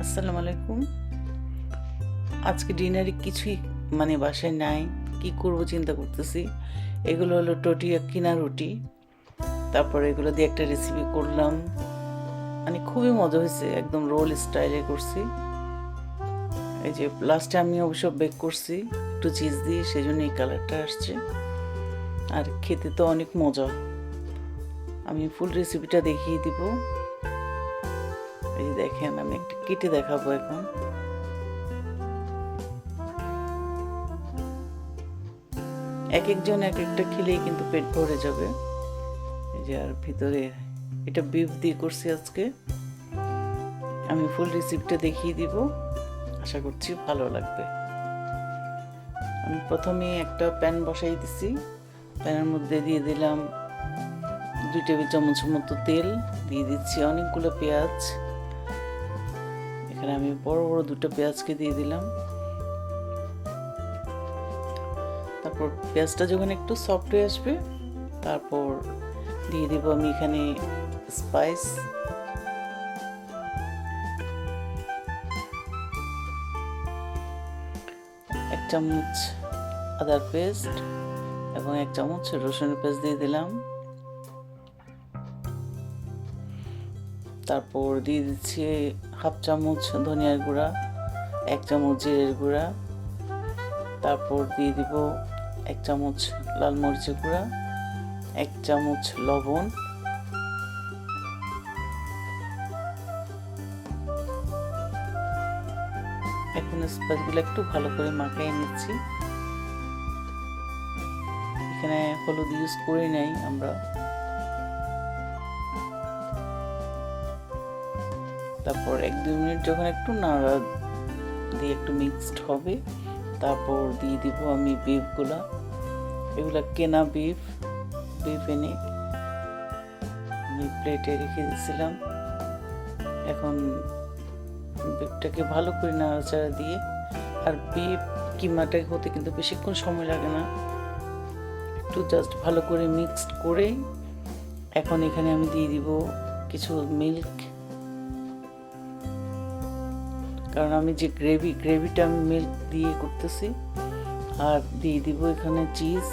আসসালামু আলাইকুম। আজকে ডিনারে কিছুই মানে বাসায় নাই। কি করব চিন্তা করতেছি। এগুলো হলো টটিয়া কিনা রুটি। তারপরে এগুলো দিয়ে একটা রেসিপি করলাম। মানে খুবই মজা হয়েছে, একদম রোল স্টাইলে করছি। এই যে লাস্টে আমি অবশ্য বেক করছি, একটু চিজ দিয়ে সেই জন্য এই কালারটা আসছে। আর খেতে তো অনেক মজা। আমি ফুল রেসিপিটা দেখিয়ে দিব। এই দেখেন, আমি একটা কেটে দেখাবো এখন। এক একজন এক একটা খেলেই কিন্তু পেট ভরে যাবে। এই যে আর ভিতরে এটা বিফ দিয়ে করছি আজকে। আমি ফুল রেসিপিটা দেখিয়ে দিব। আশা করছি ভালো লাগবে। আমি প্রথমে একটা প্যান বসাই দিছি। প্যানের মধ্যে দিয়ে দিলাম দুই টেবিল চামচ মতো তেল। দিয়ে দিচ্ছি অনেকগুলো পেঁয়াজ। এখানে আমি বড় বড় দুটো পেঁয়াজকে দিয়ে দিলাম। তারপর পেঁয়াজটা যখন একটু সফট হয়ে আসবে, তারপর দিয়ে দেবো আমি এখানে স্পাইস এক চামচ আদার পেস্ট এবং এক চামচ রসুন পেস্ট দিয়ে দিলাম। তারপর দিয়ে দিচ্ছি হাফ চামচ ধনিয়ার গুঁড়া, এক চামচ জিরের গুঁড়া, তারপর দিয়ে দিব এক চামচ লাল মরিচের গুঁড়া, এক চামচ লবণ, এখন স্পাইসগুলো একটু ভালো করে মাখিয়ে নিচ্ছি। এখানে হলুদ ইউজ করে নেই আমরা। তারপর এক দুই মিনিট যখন একটু নাড়া দিয়ে একটু মিক্সড হবে, তারপর দিয়ে দিব আমি বিফগুলা এগুলা কেনা বিফ বিফ এনে আমি প্লেটে রেখে দিয়েছিলাম এখন বিফটাকে ভালো করে নাড়াচাড়া দিয়ে, আর বিফ কিমাটা হতে কিন্তু বেশিক্ষণ সময় লাগে না। একটু জাস্ট ভালো করে মিক্সড করে এখন এখানে আমি দিয়ে দিব কিছু মিল্ক কারণ আমি যে গ্রেভি গ্রেভিটা আমি মিল্ক দিয়ে করতেছি। আর দিয়ে দিব এখানে চিজ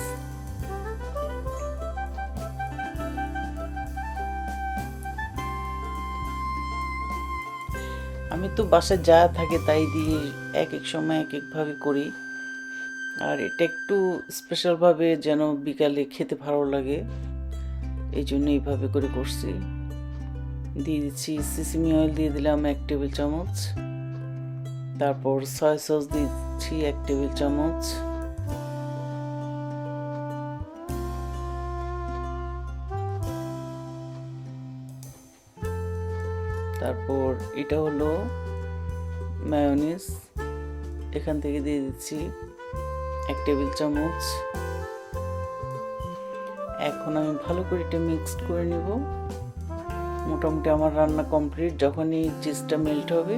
আমি তো বাসায় যা থাকে তাই দিয়ে এক এক সময় এক একভাবে করি। আর এটা একটু স্পেশালভাবে যেন বিকালে খেতে ভালো লাগে, এই জন্য এইভাবে করে করছি। দিয়ে দিচ্ছি সিসিমি অয়েল দিয়ে দিলাম এক টেবিল চামচ। তারপর সয়া সস দিচ্ছি এক টেবিল চামচ। তারপর এটা হলো মায়োনিস এখান থেকে দিয়ে দিচ্ছি এক টেবিল চামচ। এখন আমি ভালো করে এটা মিক্সড করে নেব। মোটামুটি আমার রান্না কমপ্লিট যখনই চিজটা মেল্ট হবে।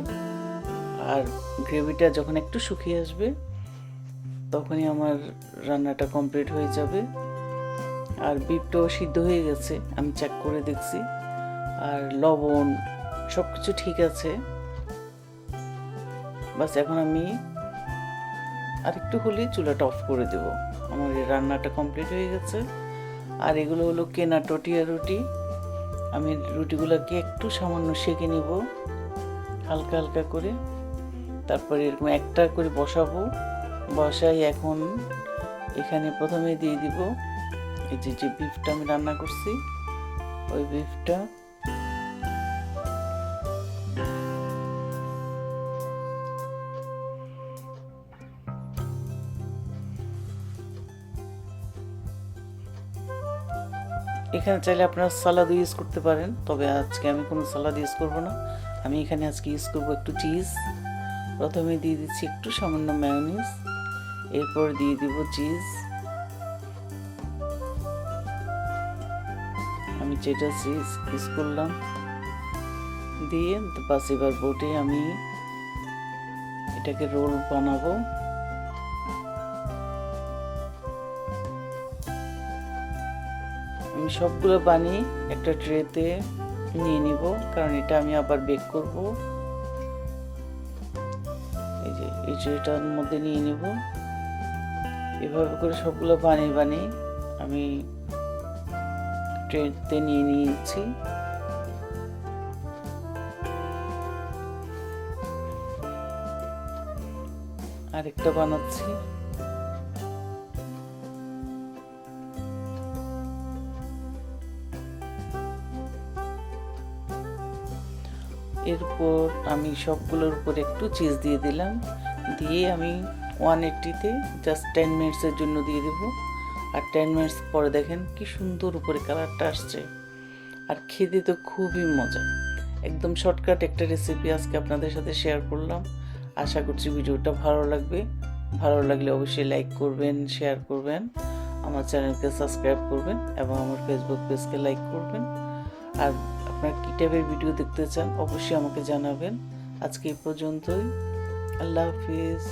আর গ্রেভিটা যখন একটু শুকিয়ে আসবে, তখনই আমার রান্নাটা কমপ্লিট হয়ে যাবে। আর বিপটাও সিদ্ধ হয়ে গেছে, আমি চেক করে দেখছি। আর লবণ সব কিছু ঠিক আছে। বাস, এখন আমি আর একটু হলেই চুলাটা অফ করে দেব। আমার রান্নাটা কমপ্লিট হয়ে গেছে। আর এগুলো হলো কেনা টটিয়া রুটি। আমি রুটিগুলোকে একটু সামান্য সেঁকে নিব, হালকা হালকা করে। তারপরে এরকম একটা করে বসাবো। বসাই এখন এখানে প্রথমে দিয়ে দিব এই যে যে বিফটা আমি রান্না করছি, ওই বিফটা এখানে চাইলে আপনারা সালাদ ইউজ করতে পারেন, তবে আজকে আমি কোনো সালাদ ইউজ করব না। আমি এখানে আজকে ইউজ করব একটু চিজ প্রথমে দিয়ে দিচ্ছি একটু সামান্য ম্যায়োনিজ এরপর দিয়ে দিব চিজ আমি যেটা চিজ ইউজ করলাম, দিয়ে বাস এবার বোটে আমি এটাকে রোল বানাবো। আমি সবগুলো বানিয়ে একটা ট্রেতে নিয়ে নিব, কারণ এটা আমি আবার বেক করব। এই যে, এই ট্রেটার মধ্যে নিয়ে নেব। এভাবে করে সবগুলো বানিয়ে বানিয়ে আমি ট্রেতে নিয়ে নিয়েছি। আরেকটা বানাচ্ছি। এরপর আমি সবগুলোর উপর একটু চিজ দিয়ে দিলাম। দিয়ে আমি ওয়ান এইট্টিতে জাস্ট টেন মিনিটসের জন্য দিয়ে দেবো। আর টেন মিনিটস পরে দেখেন কি সুন্দর উপরে কালারটা আসছে। আর খেতে তো খুবই মজা। একদম শর্টকাট একটা রেসিপি আজকে আপনাদের সাথে শেয়ার করলাম। আশা করছি ভিডিওটা ভালো লাগবে। ভালো লাগলে অবশ্যই লাইক করবেন শেয়ার করবেন, আমার চ্যানেলকে সাবস্ক্রাইব করবেন এবং আমার ফেসবুক পেজকে লাইক করবেন। আর আপনার কী টাইপের ভিডিও দেখতে চান অবশ্যই আমাকে জানাবেন। আজকে এই পর্যন্তই। আল্লাহ হাফিজ।